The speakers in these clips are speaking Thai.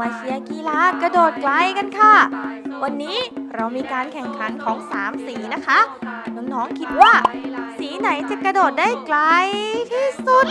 มาเชียร์กีฬากระโดดไกลกันค่ะ วันนี้เรามีการแข่งขันของ 3 สีนะคะ น้องๆคิดว่า สีไหนจะกระโดดได้ไกลที่สุด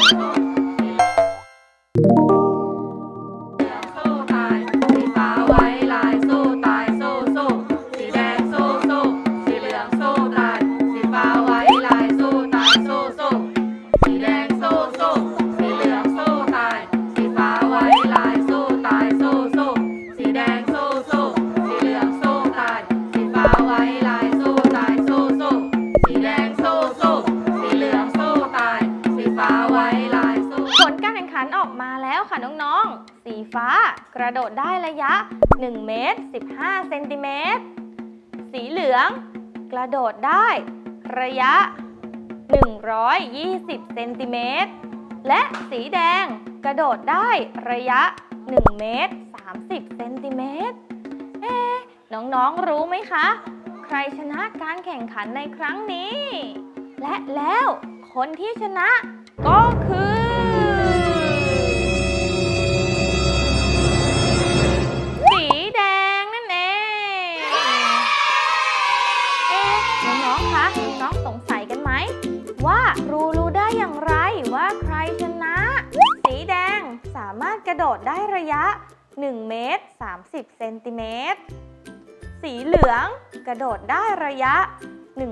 กระโดดได้ระยะ 1 เมตร 15 เซนติเมตร สีเหลือง กระโดดได้ระยะ 120 เซนติเมตร และสีแดงกระโดดได้ระยะ 1 เมตร 30 เซนติเมตร เอ๊ะน้องๆรู้ไหมคะ ใครชนะการแข่งขันในครั้งนี้ และแล้วคนที่ชนะก็คือ ว่ารู้รู้ได้อย่างไรว่าใครชนะ สีแดงสามารถกระโดดได้ระยะ 1 เมตร 30 เซนติเมตร สีเหลืองกระโดดได้ระยะ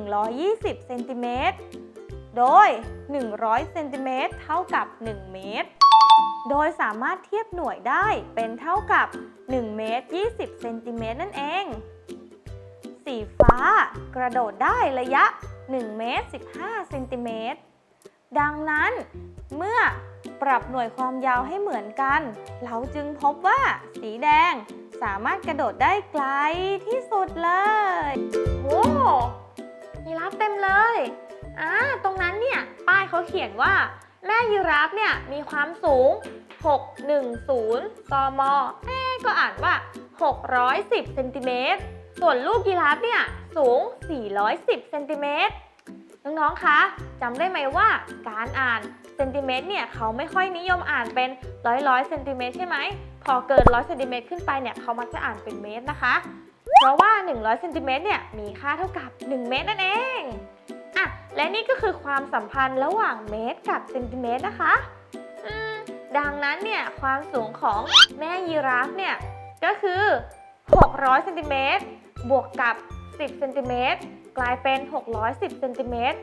120 เซนติเมตร โดย 100 เซนติเมตรเท่ากับ 1 เมตร โดยสามารถเทียบหน่วยได้เป็นเท่ากับ 1 เมตร 20 เซนติเมตรนั่นเอง สีฟ้ากระโดดได้ระยะ 1 เมตร 15 เซนติเมตร ดังนั้นเมื่อปรับหน่วยความยาวให้เหมือนกัน เราจึงพบว่าสีแดงสามารถกระโดดได้ไกลที่สุดเลยโอ้ยีราฟเต็มเลยอ่าตรงนั้นเนี่ย ป้ายเขาเขียนว่า แม่ยีราฟเนี่ยมีความสูง 610กมเอ๊ก็อ่านว่า 610 เซนติเมตร ส่วนลูกยีราฟเนี่ยสูง 410 เซนติเมตร น้องๆ คะจำได้ไหมว่าการอ่านเซนติเมตรเนี่ยเขาไม่ค่อยนิยมอ่านเป็นร้อยร้อยเซนติเมตรใช่ไหม พอเกินร้อยเซนติเมตรขึ้นไปเนี่ยเขามักจะอ่านเป็นเมตรนะคะ เพราะว่า 100เซนติเมตรเนี่ยมีค่าเท่ากับ 1 เมตรนั่นเองอะและนี่ก็คือความสัมพันธ์ระหว่างเมตรกับเซนติเมตรนะคะดังนั้นเนี่ยความสูงของแม่ยีราฟเนี่ยก็คือ 600เซนติเมตร บวกกับ 10เซนติเมตรกลายเป็น 610เซนติเมตร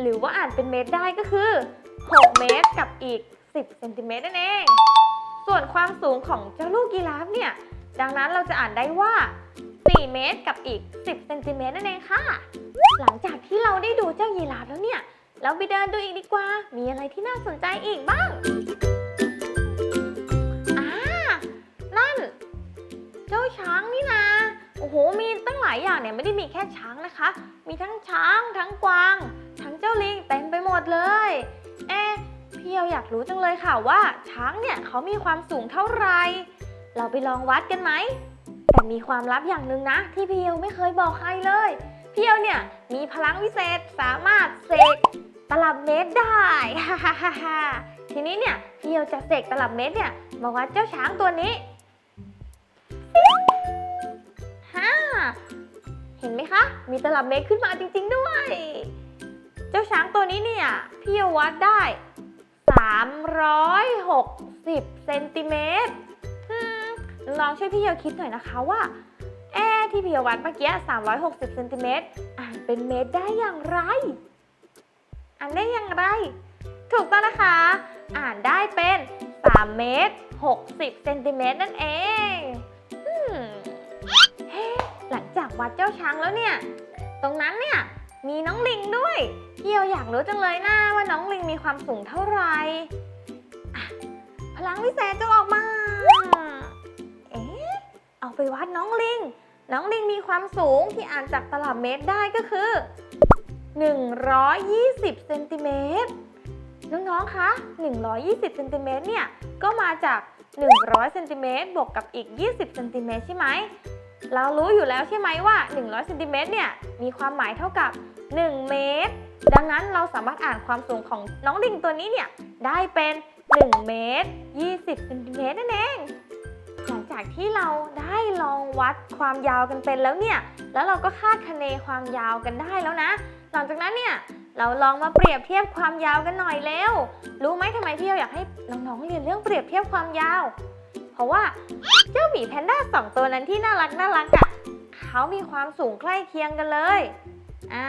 หรือว่าอ่านเป็นเมตรได้ก็คือ 6 เมตรกับอีก 10เซนติเมตรนั่นเอง ส่วนความสูงของเจ้าลูกยีราฟเนี่ย ดังนั้นเราจะอ่านได้ว่า 4 เมตรกับอีก 10เซนติเมตรนั่นเองค่ะ หลังจากที่เราได้ดูเจ้ายีราฟแล้วเนี่ย เราไปเดินดูอีกดีกว่า มีอะไรที่น่าสนใจอีกบ้างอ่านั่น เจ้าช้างนี่นะ โอ้โห มีตั้งหลายอย่างเนี่ยไม่ได้มีแค่ช้างนะคะ มีทั้งช้าง ทั้งกวาง ทั้งเจ้าลิงเต็มไปหมดเลย เอ๊ะพี่เออยากรู้จังเลยค่ะว่าช้างเนี่ยเขามีความสูงเท่าไหร่ เราไปลองวัดกันไหม แต่มีความลับอย่างหนึ่งนะ ที่พี่เอไม่เคยบอกใครเลย พี่เอเนี่ยมีพลังวิเศษสามารถเสกตลับเมตรได้ฮ่าฮ่าฮ่าทีนี้เนี่ยพี่เอจะเสกตลับเมตรเนี่ยมาวัดเจ้าช้างตัวนี้ เห็นไหมคะ มีตลับเมตรขึ้นมาจริง ๆ ด้วย เจ้าช้างตัวนี้เนี่ย พี่เอวัดได้ 360เซนติเมตรอืมน้องๆช่วยพี่เอลคิดหน่อยนะคะว่าเอ๊ะที่พี่เอวัดเมื่อกี้360เซนติเมตรอ่านเป็นเมตรได้อย่างไร อ่านได้อย่างไร ถูกต้องนะคะ อ่านได้เป็น 3 เมตร 60เซนติเมตรนั่นเอง จากวัดเจ้าช้างแล้วเนี่ย ตรงนั้นเนี่ยมีน้องลิงด้วย พี่เอลอยากรู้จังเลยนะว่าน้องลิงมีความสูงเท่าไหร่อะพลังวิเศษจะออกมา เอ๊ะ เอาไปวัดน้องลิง น้องลิงมีความสูงที่อ่านจากตลับเมตรได้ก็คือ 120เซนติเมตรน้องๆ คะ 120เซนติเมตรเนี่ย ก็มาจาก 100เซนติเมตรบวกกับอีก 20เซนติเมตรใช่ไหม เรารู้อยู่แล้วใช่ไหมว่า 100เซนติเมตรเนี่ยมีความหมายเท่ากับ 1 เมตร ดังนั้นเราสามารถอ่านความสูงของน้องลิงตัวนี้เนี่ยได้เป็น 1 เมตร 20เซนติเมตรนั่นเองหลังจากจากที่เราได้ลองวัดความยาวกันเป็นแล้วเนี่ย แล้วเราก็คาดคะเนความยาวกันได้แล้วนะ หลังจากนั้นเนี่ยเราลองมาเปรียบเทียบความยาวกันหน่อยเร็ว รู้ไหมทำไมพี่เราอยากให้น้องๆเรียนเรื่องเปรียบเทียบความยาว เพราะว่าเจ้าหมีแพนด้าสองตัวนั้นที่น่ารักน่ารักอะ่ะเขามีความสูงใกล้เคียงกันเลยอ่า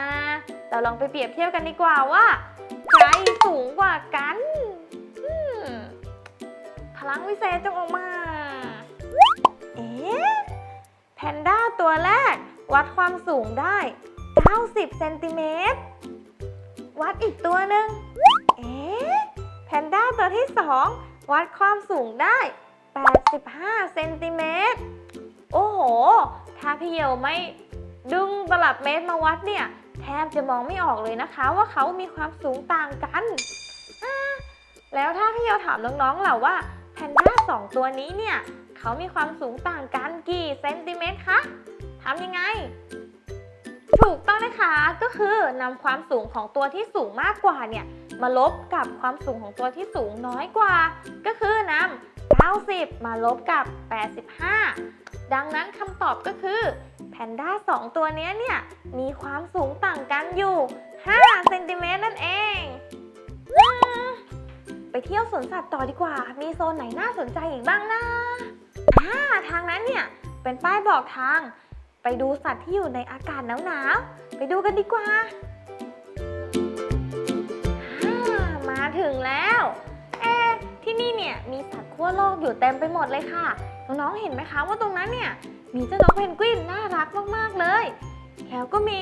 เราลองไปเปรียบเทียบกันดีกว่าว่าใครสูงกว่ากันพลังวิเศษจงออกมา เอ๊ะแพนด้าตัวแรก วัดความสูงได้ 90 เซนติเมตร วัดอีกตัวหนึ่งเอ๊ะแพนด้าตัวที่สองวัดความสูงได้ 85เซนติเมตรโอ้โห ถ้าพี่เยวไม่ดึงตลับเมตรมาวัดเนี่ย แทบจะมองไม่ออกเลยนะคะ ว่าเขามีความสูงต่างกัน แล้วถ้าพี่เยวถามน้องๆเหล่ะว่าแพนด้าสองตัวนี้เนี่ย เขามีความสูงต่างกันกี่เซนติเมตรคะทำยังไง ถูกต้องนะคะก็คือนำความสูงของตัวที่สูงมากกว่าเนี่ยมาลบกับความสูงของตัวที่สูงน้อยกว่า ก็คือนำ 90 มาลบกับ 85 ดังนั้นคำตอบก็คือแพนด้า2ตัวนี้เนี่ย มีความสูงต่างกันอยู่ 5 เซนติเมตรนั่นเอง ไปเที่ยวสวนสัตว์ต่อดีกว่า มีโซนไหนน่าสนใจอีกบ้างนะอ่าทางนั้นเนี่ย เป็นป้ายบอกทาง ไปดูสัตว์ที่อยู่ในอากาศหนาวๆ ไปดูกันดีกว่าามาถึงแล้ว ที่นี่เนี่ยมีสัตว์ขั้วโลกอยู่เต็มไปหมดเลยค่ะ น้องๆ เห็นไหมคะว่าตรงนั้นเนี่ยมีเจ้าน้องเพนกวินน่ารักมากๆเลย แล้วก็มี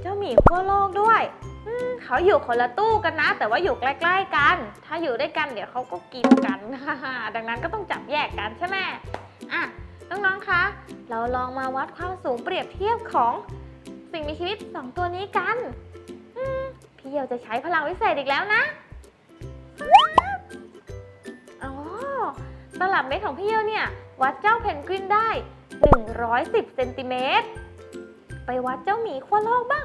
เจ้าหมีขั้วโลกด้วยอืเขาอยู่คนละตู้กันนะ แต่ว่าอยู่ใกล้ๆกัน ถ้าอยู่ด้วยกันเดี๋ยวเขาก็กินกัน ดังนั้นก็ต้องจับแยกกันใช่ไหมอะน้องๆ คะ เราลองมาวัดความสูงเปรียบเทียบของสิ่งมีชีวิต 2 ตัวนี้กัน พี่เยวจะใช้พลังวิเศษอีกแล้วนะ ตลับเมตรของพี่เยียวเนี่ยวัดเจ้าเพนกวินได้ 110เซนติเมตรไปวัดเจ้าหมีขั้วโลกบ้าง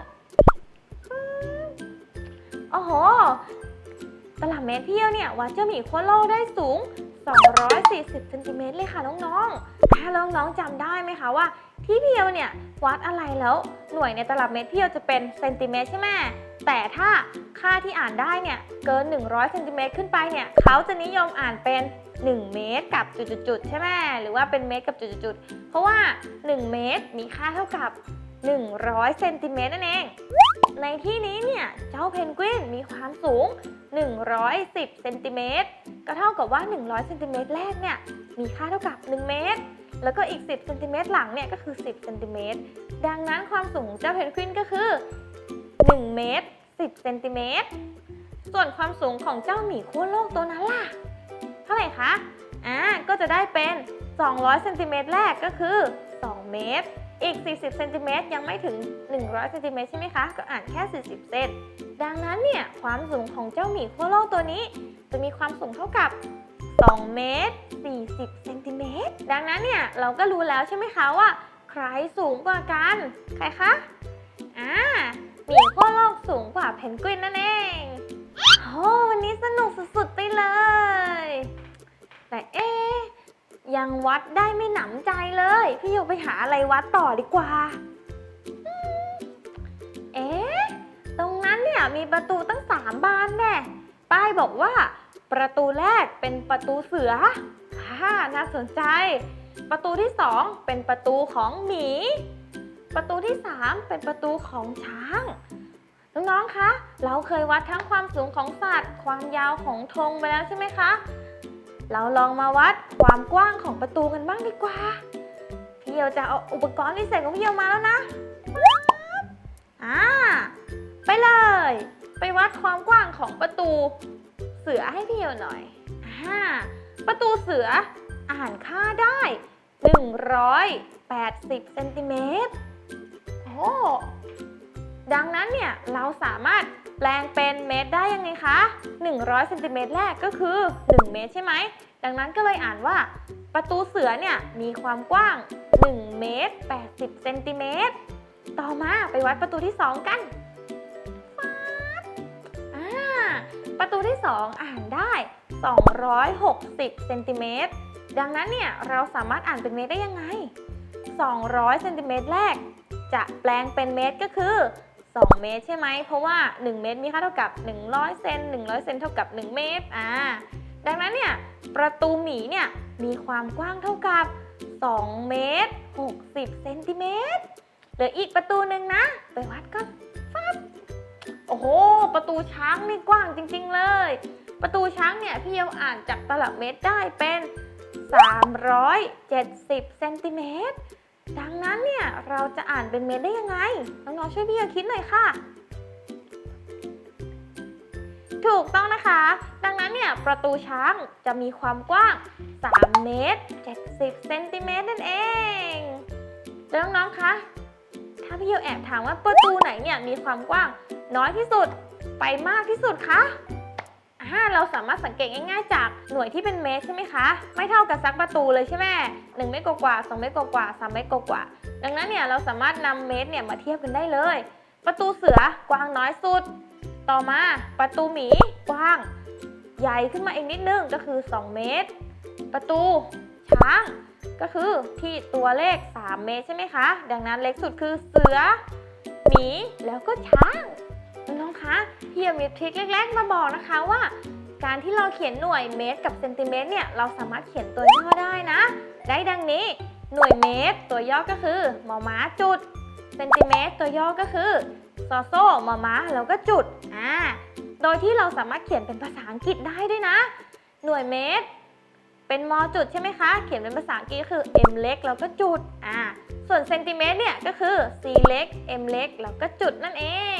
อืมโอ้โห ตลับเมตรพี่เยียวเนี่ยวัดเจ้าหมีขั้วโลกได้สูง 240เซนติเมตรเลยค่ะน้องๆ ถ้าน้องๆจำได้ไหมคะว่า พี่เพียวเนี่ยวัดอะไรแล้ว หน่วยในตลับเมตรพี่เพียวจะเป็นเซนติเมตรใช่ไหมแต่ถ้าค่าที่อ่านได้เนี่ยเกิน 100เซนติเมตรขึ้นไปเนี่ยเขาจะนิยมอ่านเป็น 1 เมตรกับจุดๆใช่ไหมหรือว่าเป็นเมตรกับจุดๆเพราะว่า 1 เมตรมีค่าเท่ากับ 100เซนติเมตรนั่นเอง ในที่นี้เนี่ยเจ้าเพนกวินมีความสูง 110 เซนติเมตร ก็เท่ากับว่า 100 เซนติเมตรแรกเนี่ยมีค่าเท่ากับ 1 เมตร แล้วก็อีก 10 เซนติเมตรหลังเนี่ยก็คือ 10 เซนติเมตร ดังนั้นความสูงเจ้าเพนกวินก็คือ 1 เมตร 10 เซนติเมตร ส่วนความสูงของเจ้าหมีขั้วโลกตัวนั้นล่ะ เท่าไหร่คะ อ่า ก็จะได้เป็น 200 เซนติเมตรแรกก็คือ 2 เมตร อีก 40เซนติเมตรยังไม่ถึง 100เซนติเมตรใช่ไหมคะ ก็อ่านแค่ 40 เซน ดังนั้นเนี่ยความสูงของเจ้าหมีขั้วโลกตัวนี้ จะมีความสูงเท่ากับ 2 เมตร 40 เซนติเมตร ดังนั้นเนี่ยเราก็รู้แล้วใช่ไหมคะว่า ใครสูงกว่ากัน ใครคะ อ่า หมีขั้วโลกสูงกว่าเพนกวินนั่นเอง โอ้วันนี้สนุกสุดๆไปเลย แต่เอ๊ ยังวัดได้ไม่หนำใจเลย พี่โยไปหาอะไรวัดต่อดีกว่า เอ๊ะ ตรงนั้นเนี่ยมีประตูตั้งสามบานแน่ป้ายบอกว่า ประตูแรกเป็นประตูเสือค่ะน่าสนใจ ประตูที่สองเป็นประตูของหมี ประตูที่สามเป็นประตูของช้างน้องๆ คะ เราเคยวัดทั้งความสูงของสัตว์ ความยาวของธงไปแล้วใช่ไหมคะ เราลองมาวัดความกว้างของประตูกันบ้างดีกว่า พี่เยียวจะเอาอุปกรณ์พิเศษของพี่เยียวมาแล้วนะอ่าไปเลย ไปวัดความกว้างของประตู เสือให้พี่เยียวหน่อยอ่าประตูเสืออ่านค่าได้ 180เซนติเมตรโอ้ดังนั้นเนี่ยเราสามารถ แปลงเป็นเมตรได้ยังไงคะ 100เซนติเมตรแรกก็คือ 1 เมตรใช่ไหม ดังนั้นก็เลยอ่านว่า ประตูเสือเนี่ยมีความกว้าง 1 เมตร 80เซนติเมตร ต่อมาไปวัดประตูที่ 2 กันประตูที่ 2 อ่านได้ 260เซนติเมตร ดังนั้นเนี่ยเราสามารถอ่านเป็นเมตรได้ยังไง 200เซนติเมตรแรก จะแปลงเป็นเมตรก็คือ 2 เมตรใช่ไหม เพราะว่า 1 เมตรมีค่าเท่ากับ 100 เซน100 เซนเท่ากับ 1 เมตร อ่า ดังนั้นเนี่ยประตูหมีเนี่ยมีความกว้างเท่ากับ 2 เมตร 60 เซนติเมตร เหลืออีกประตูหนึ่งนะ ไปวัดกันฟับโอ้โห ประตูช้างนี่กว้างจริง ๆ เลย ประตูช้างเนี่ยพี่เยาอ่านจากตลับเมตรได้เป็น 370 เซนติเมตร ดังนั้นเนี่ยเราจะอ่านเป็นเมตรได้ยังไง น้องๆช่วยพี่เยาคิดหน่อยค่ะ ถูกต้องนะคะ ดังนั้นเนี่ยประตูช้างจะมีความกว้าง 3 เมตร 70เซนติเมตรนั่นเองแล้วน้องๆคะถ้าพี่เยาแอบถามว่าประตูไหนเนี่ยมีความกว้างน้อยที่สุดไปมากที่สุดคะ อ่าเราสามารถสังเกตง่ายๆ จากหน่วยที่เป็นเมตรใช่ไหมคะ ไม่เท่ากับซักประตูเลยใช่ไหมหนึ่งเมตรกว่าสองเมตรกว่าสามเมตรกว่า ดังนั้นเนี่ยเราสามารถนำเมตรเนี่ยมาเทียบกันได้เลย ประตูเสือกว้างน้อยสุด ต่อมาประตูหมีกว้าง ใหญ่ขึ้นมาอีกนิดนึงก็คือ 2 เมตร ประตูช้างก็คือที่ตัวเลข 3 เมตรใช่ไหมคะ ดังนั้นเล็กสุดคือเสือ หมี แล้วก็ช้าง น้องๆ คะพี่ยังมีทริคเล็กๆ มาบอกนะคะว่า การที่เราเขียนหน่วยเมตรกับเซนติเมตรเนี่ยเราสามารถเขียนตัวย่อได้นะ ได้ดังนี้หน่วยเมตร ตัวย่อก็คือมอม้าจุดเซนติเมตร ตัวย่อก็คือซอโซมอม้าแล้วก็จุดอ่าโดยที่เราสามารถเขียนเป็นภาษาอังกฤษได้ด้วยนะ หน่วยเมตร เป็นมอจุดใช่ไหมคะ เขียนเป็นภาษาอังกฤษก็คือ m เล็กแล้วก็จุดอ่าส่วนเซนติเมตรเนี่ยก็คือ c เล็ก m เล็กแล้วก็จุดนั่นเอง